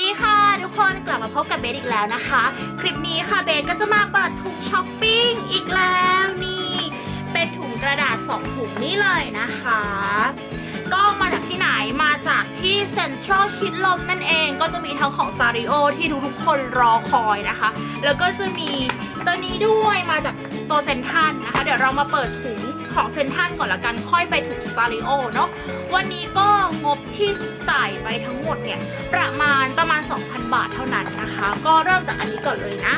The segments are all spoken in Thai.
ดีค่ะ ทุกคนกลับมาพบกับเบสอีกแล้วนะคะ คลิปนี้ค่ะเบสก็จะมาเปิดถุงช้อปปิ้งอีกแล้วนี่เป็นถุงกระดาษ2ถุงนี่เลยนะคะ ก็มาจากที่ไหนมาจากที่เซ็นทรัลชิดลมนั่นเองก็จะมีทั้งของซาริโอที่ทุกๆคนรอคอยนะคะ แล้วก็จะมีตัวนี้ด้วยมาจากตัวเซนทันนะคะ เดี๋ยวเรามาเปิดถุง ของเซนทันก่อนละกันค่อยไปถึงซาริโอเนาะวันนี้ก็งบที่จ่ายไปทั้งหมดเนี่ยประมาณประมาณ 2,000 บาทเท่านั้นนะคะ ก็เริ่มจากอันนี้ก่อนเลยนะ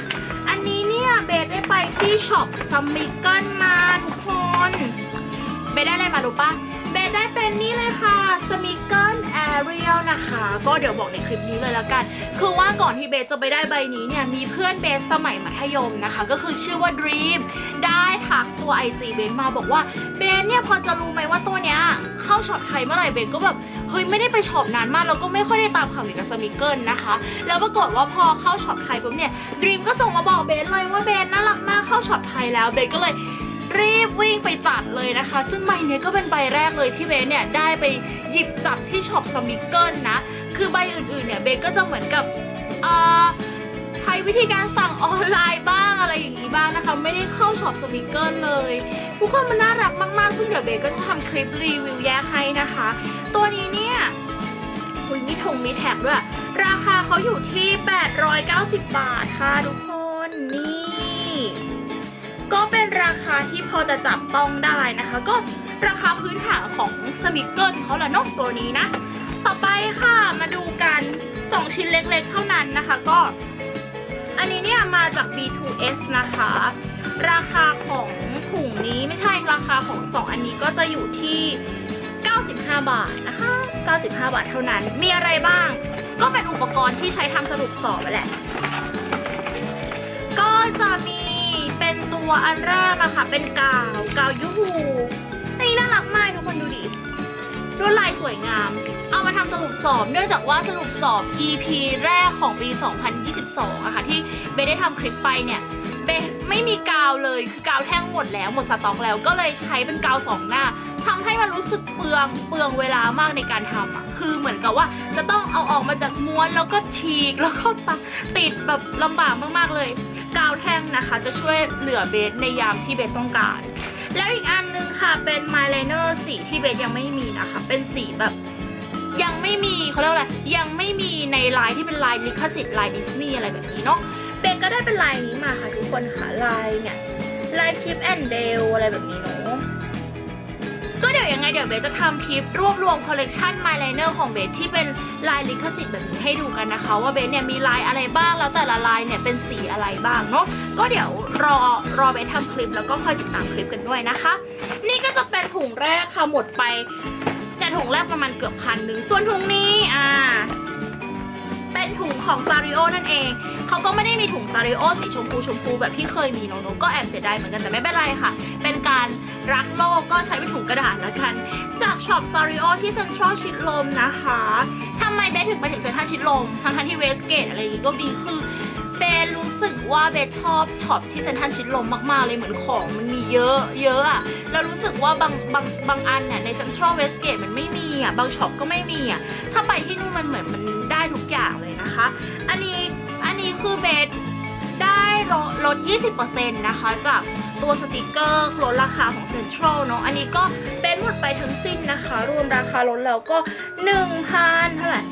อันนี้เนี่ยเบสได้ไปที่ช็อปซัมมิเกิลมาทุกคนเบสได้อะไรมารู้ปะเบสได้ เรียลนะคะ ก็เดี๋ยวบอกในคลิปนี้เลยแล้วกัน คือว่าก่อนที่เบสจะไปได้ใบนี้เนี่ยมีเพื่อนเบสสมัยมัธยมนะคะ ก็คือชื่อว่า Dream ได้ทักตัว IG เบสมาบอกว่าเบสเนี่ยพอจะรู้ไหมว่าตัวเนี้ยเข้าช็อปไทยเมื่อไหร่เบสก็แบบเฮ้ยไม่ได้ไปช็อปนานมากแล้วก็ไม่ค่อยได้ตามข่าวเกี่ยวกับสมิเกิลนะคะ แล้วปรากฏว่าพอเข้าช็อปไทยปุ๊บเนี่ยดรีมก็ส่งมาบอกเบสเลยว่าเบสน่ารักมากเข้าช็อปไทยแล้วเบสก็เลยรีบวิ่งไปจัดเลยนะคะ ซึ่งใบนี้ก็เป็นใบแรกเลยที่เบสเนี่ยได้ไป หยิบจับที่ช็อปสมิเกิลนะ คือใบอื่นๆเนี่ยเบสก็จะเหมือนกับใช้วิธีการสั่งออนไลน์บ้างอะไรอย่างนี้บ้างนะคะ ไม่ได้เข้าช็อปสมิเกิลเลยทุกคนมันน่ารักมากๆ ซึ่งเดี๋ยวเบสก็จะทำคลิปรีวิวแยกให้นะคะ ตัวนี้เนี่ยคุยมีถงมีแถบด้วย ราคาเขาอยู่ที่ 890 บาทค่ะทุกคน ก็เป็นราคาที่พอจะจับต้องได้นะคะ ก็ราคาพื้นฐานของสมิเกิลเขาละนอกตัวนี้นะ ต่อไปค่ะมาดูกัน 2 ชิ้นเล็กๆเท่านั้นนะคะก็ อันนี้เนี่ยมาจาก B2S นะคะ ราคาของถุงนี้ไม่ใช่ราคาของ 2 อันนี้ก็จะอยู่ที่ 95 บาทนะคะ 95 บาทเท่านั้น มีอะไรบ้าง ก็เป็นอุปกรณ์ที่ใช้ทำสรุปสอบแหละ ก็จะมี ตัวอันแรกนะคะเป็นกาว กาวยูฮูอันนี้น่ารักมากทุกคนดูดิลวดลายสวยงาม เอามาทำสรุปสอบ เนื่องจากว่าสรุปสอบ EP แรกของปี 2022อะค่ะ ที่เบได้ทำคลิปไปเนี่ยเบไม่มีกาวเลย คือกาวแท่งหมดแล้วหมดสต็อกแล้ว ก็เลยใช้เป็นกาวสองหน้าทำให้มันรู้สึกเปลืองเปลืองเวลามากในการทำอะคือเหมือนกับว่าจะต้องเอาออกมาจากม้วนแล้วก็ฉีกแล้วก็ติดแบบลำบากมากๆเลย กาวแท่งนะคะ จะช่วยเหลือเบสในยามที่เบสต้องการ แล้วอีกอันนึงค่ะเป็นมายไลเนอร์สีที่เบสยังไม่มีนะคะ เป็นสีแบบยังไม่มีเขาเรียกว่าอะไรยังไม่มีในลายที่เป็นลายลิขสิทธิ์ลายดิสนีย์อะไรแบบนี้เนาะเบสก็ได้เป็นลายนี้มาค่ะทุกคนค่ะลายเนี่ยลายชิปแอนเดลอะไรแบบนี้เนาะ ก็เดี๋ยวยังไงเดี๋ยวเบสจะทำคลิปรวบรวมคอลเลกชัน My Liner ของเบสที่เป็นลายลิขสิทธิ์แบบนี้ให้ดูกันนะคะ ว่าเบสเนี่ยมีลายอะไรบ้างแล้วแต่ละลายเนี่ยเป็นสีอะไรบ้างเนาะก็เดี๋ยวรอรอเบสทำคลิปแล้วก็คอยติดตามคลิปกันด้วยนะคะ นี่ก็จะเป็นถุงแรกค่ะหมดไป แต่ถุงแรกประมาณเกือบพันหนึ่งส่วนถุงนี้อ่าเป็นถุงของซาริโอนั่นเอง เขาก็ไม่ได้มีถุงซาริโอสีชมพูชมพูแบบที่เคยมีน้องๆก็แอบเสียดายเหมือนกันแต่ไม่เป็นไรค่ะ เป็นการ รักโลกก็ใช้เป็นถุงกระดาษแล้วกัน จากช็อปซาริโอที่เซ็นทรัลชิดลมนะคะทำไมเบสถึงไปถึงเซ็นทรัลชิดลมทั้งทที่เวสเกตอะไรอย่างงี้ก็ดีคือเบสรู้สึกว่าเบสชอบช็อปที่เซ็นทรัลชิดลมมากๆเลยเหมือนของมันมีเยอะเยอะอะแล้วรู้สึกว่าบางบางบางอันเนี่ยในเซ็นทรัลเวสเกตมันไม่มีอะบางช็อปก็ไม่มีอะถ้าไปที่นู่นมันเหมือนมันได้ทุกอย่างเลยนะคะ อันนี้อันนี้คือเบสได้ลดลด 20%นะคะจาก ตัวสติกเกอร์ลดราคาของเซ็นทรัลเนาะอันนี้ก็เป็นหมดไปทั้งสิ้นนะคะ รวมราคาลดแล้วก็1,000เท่าไหร่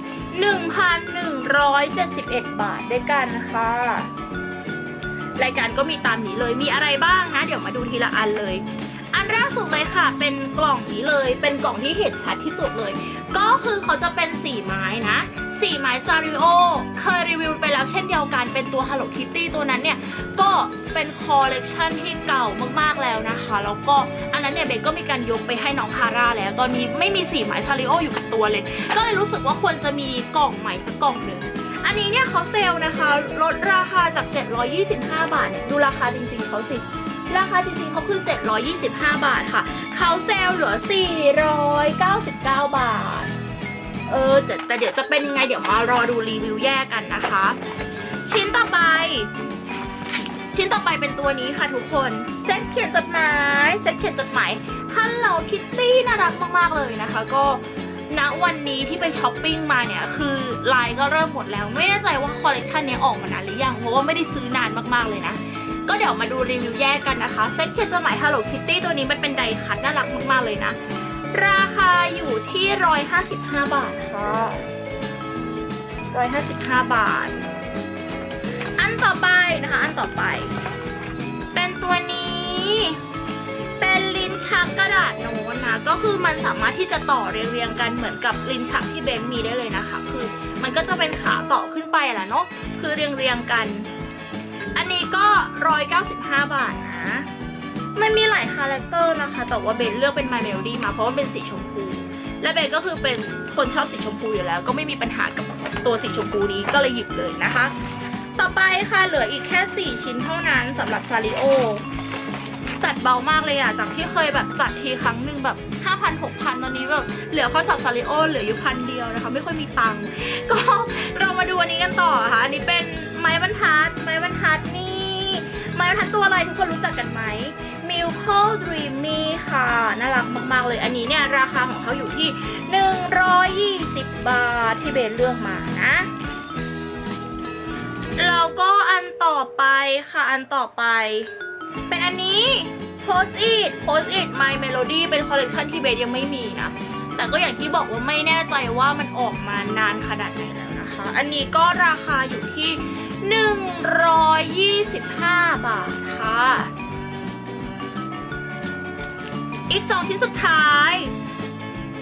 1,171 บาทด้วยกันนะคะรายการก็มีตามนี้เลยมีอะไรบ้างนะ เดี๋ยวมาดูทีละอันเลย อันแรกสุดเลยค่ะ เป็นกล่องนี้เลย เป็นกล่องที่เห็นชัดที่สุดเลย ก็คือเขาจะเป็นสีไม้นะ สีไม้ซาริโอเคยรีวิวไปแล้วเช่นเดียวกันเป็นตัว Hello Kitty ตัวนั้นเนี่ย ก็เป็นคอลเลกชันที่เก่ามากๆแล้วนะคะ แล้วก็อันนั้นเนี่ยเบนก็มีการยกไปให้น้องคาร่าแล้ว ตอนนี้ไม่มีสีไม้ซาริโออยู่กับตัวเลย ก็เลยรู้สึกว่าควรจะมีกล่องใหม่สักกล่องหนึ่งอันนี้เนี่ยเขาเซลล์นะคะลดราคาจาก 725 บาทเนี่ยดูราคาจริงๆเขาสิราคาจริงๆเขาคือ 725 บาทค่ะ เขาเซล์เหลือ 499 บาท เออแต่แต่เดี๋ยวจะเป็นยังไงเดี๋ยวมารอดูรีวิวแยกกันนะคะ ชิ้นต่อไป ชิ้นต่อไปเป็นตัวนี้ค่ะทุกคนเซ็ตเขียนจดหมายเซ็ตเขียนจดหมาย Hello Kitty น่ารักมากๆเลยนะคะ ก็ณวันนี้ที่ไปช้อปปิ้งมาเนี่ย คือไลน์ก็เริ่มหมดแล้ว ไม่แน่ใจว่าคอลเลคชันนี้ออกมานานหรือยัง เพราะว่าไม่ได้ซื้อนานมากๆเลยนะ ก็เดี๋ยวมาดูรีวิวแยกกันนะคะ เซ็ตเขียนจดหมาย Hello Kitty ตัวนี้มันเป็นไดคัตน่ารักมากๆเลยนะ ราคาอยู่ที่ 155 บาทค่ะ 155 บาท อันต่อไปนะคะ อันต่อไป เป็นตัวนี้ เป็นลิ้นชักกระดาษโน้ตนะ ก็คือมันสามารถที่จะต่อเรียงๆกันเหมือนกับลิ้นชักที่เบนมีได้เลยนะคะ คือมันก็จะเป็นขาต่อขึ้นไปแหละเนาะ คือเรียงๆกัน อันนี้ก็ 195 บาทนะ มันมีหลายคาแรคเตอร์นะคะ แต่ว่าเบนเลือกเป็น My Melody มาเพราะว่าเป็นสีชมพู และเบนก็คือเป็นคนชอบสีชมพูอยู่แล้ว ก็ไม่มีปัญหากับตัวสีชมพูนี้ก็เลยหยิบเลยนะคะ ต่อไปค่ะเหลืออีกแค่ 4 ชิ้นเท่านั้นสำหรับซาริโอจัดเบามากเลยอะจากที่เคยแบบจัดทีครั้งหนึ่งแบบ5,000 6,000 ตอนนี้แบบเหลือข้อจับซาริโอเหลืออยู่พันเดียวนะคะ ไม่ค่อยมีตังค์ก็เรามาดูอันนี้กันต่อค่ะ อันนี้เป็นไม้บรรทัด ไม้บรรทัดนี่ ไม้บรรทัดตัวอะไรทุกคนรู้จักกัน มากๆเลย อันนี้เนี่ยราคาของเขาอยู่ที่ 120 บาทที่เบนเลือกมานะแล้วก็อันต่อไปค่ะอันต่อไป เป็นอันนี้ Post It Post It My Melody เป็นคอลเลกชันที่เบสยังไม่มีนะแต่ก็อย่างที่บอกว่าไม่แน่ใจว่ามันออกมานานขนาดไหนแล้วนะคะ อันนี้ก็ราคาอยู่ที่ 125 บาทค่ะ อีกสองชิ้นสุดท้าย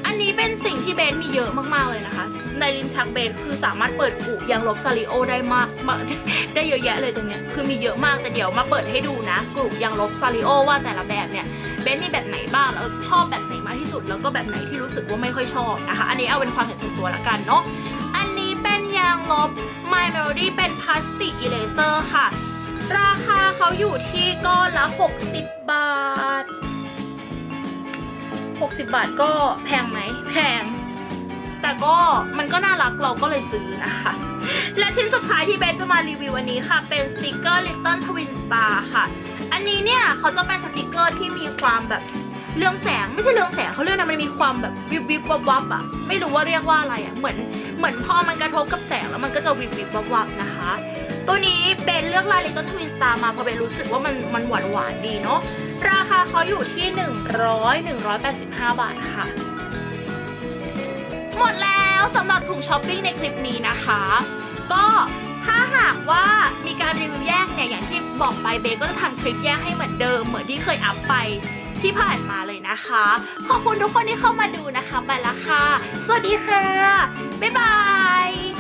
อันนี้เป็นสิ่งที่เบนมีเยอะมากๆเลยนะคะ ในลิ้นชักเบนคือสามารถเปิดกุยังลบซาริโอได้มากมากได้เยอะแยะเลยตรงเนี้ยคือมีเยอะมากแต่เดี๋ยวมาเปิดให้ดูนะกลุ่มยังลบซาริโอว่าแต่ละแบบเนี่ยเบนมีแบบไหนบ้างแล้วชอบแบบไหนมากที่สุด แล้วก็แบบไหนที่รู้สึกว่าไม่ค่อยชอบนะคะ อันนี้เอาเป็นความเห็นส่วนตัวละกันเนาะอันนี้เป็นยางลบ My Melody เป็นพลาสติกอิเลเซอร์ค่ะ ราคาเขาอยู่ที่ก้อนละ 60 บาท 60 บาทก็แพงไหมแพง แต่ก็มันก็น่ารักเราก็เลยซื้อนะคะ และชิ้นสุดท้ายที่เบนจะมารีวิววันนี้ค่ะ เป็นสติกเกอร์ Little Twin Star ค่ะ อันนี้เนี่ยเขาจะเป็นสติกเกอร์ที่มีความแบบเรืองแสงไม่ใช่เรืองแสงเขาเรียกนะมันมีความแบบวิบวิบวับวับอะไม่รู้ว่าเรียกว่าอะไรอะเหมือนเหมือนพอมันกระทบกับแสงแล้วมันก็จะวิบวิบวับวับนะคะ ตัวนี้เบนเลือกลาย Little Twin Star มาเพราะเบนรู้สึกว่ามันมันหวานหวานดีเนาะ ราคาเขาอยู่ที่ 100 185 บาทค่ะ หมดแล้วสำหรับถุงช้อปปิ้งในคลิปนี้นะคะ ก็ถ้าหากว่ามีการรีวิวแยกเนี่ยอย่างที่บอกไปเบก็จะทำคลิปแยกให้เหมือนเดิม เหมือนที่เคยอัพไปที่ผ่านมาเลยนะคะ ขอบคุณทุกคนที่เข้ามาดูนะคะ ไปละค่ะ สวัสดีค่ะ บ๊ายบาย